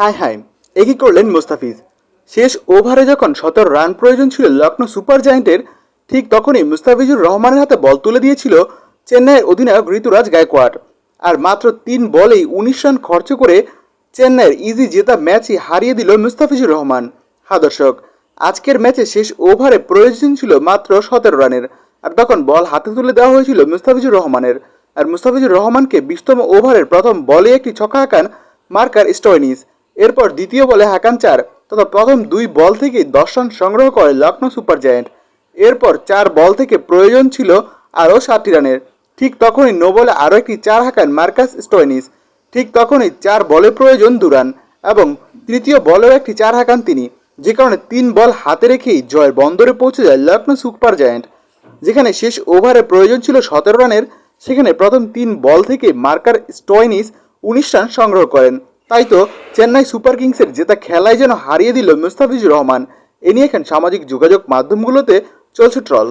High high একই করলেন মুস্তাফিজ? শেষ ওভারে যখন সতেরো রান প্রয়োজন ছিল লখনৌ সুপার জায়েন্টের, ঠিক তখনই মুস্তাফিজুর রহমানের হাতে বল তুলে দিয়েছিল চেন্নাইয়ের অধিনায়ক ঋতুরাজ গায়কোয়াড়। আর মাত্র তিন বলেই উনিশ রান খরচ করে চেন্নাইয়ের ইজি জেতা ম্যাচই হারিয়ে দিল মুস্তাফিজুর রহমান। হ্যাঁ দর্শক, আজকের ম্যাচে শেষ ওভারে প্রয়োজন ছিল মাত্র সতেরো রানের। আর তখন বল হাতে তুলে দেওয়া হয়েছিল মুস্তাফিজুর রহমানের। আর মুস্তাফিজুর রহমানকে বিশতম ওভারের প্রথম বলে একটি ছক্কা হাঁকান মার্কার স্টয়নিস। এরপর দ্বিতীয় বলে হাকান চার তথা প্রথম দুই বল থেকেই দশ রান সংগ্রহ করে লখনৌ সুপার জায়ান্ট। এরপর চার বল থেকে প্রয়োজন ছিল আরও সাতটি রানের। ঠিক তখনই নো বলে আরও একটি চার হাঁকান মার্কাস স্টয়নিস। ঠিক তখনই চার বলে প্রয়োজন দুরান এবং তৃতীয় বলেও একটি চার হাঁকান তিনি। যে কারণে তিন বল হাতে রেখেই জয়ের বন্দরে পৌঁছে যায় লখনৌ সুপার জায়ান্ট। যেখানে শেষ ওভারে প্রয়োজন ছিল সতেরো রানের, সেখানে প্রথম তিন বল থেকে মার্কার স্টয়নিস উনিশ রান সংগ্রহ করেন। তাই তো চেন্নাই সুপার কিংসের জেতা খেলায় যেন হারিয়ে দিল মুস্তাফিজুর রহমান। এ নিয়ে এখন সামাজিক যোগাযোগ মাধ্যমগুলোতে চলছে ট্রল।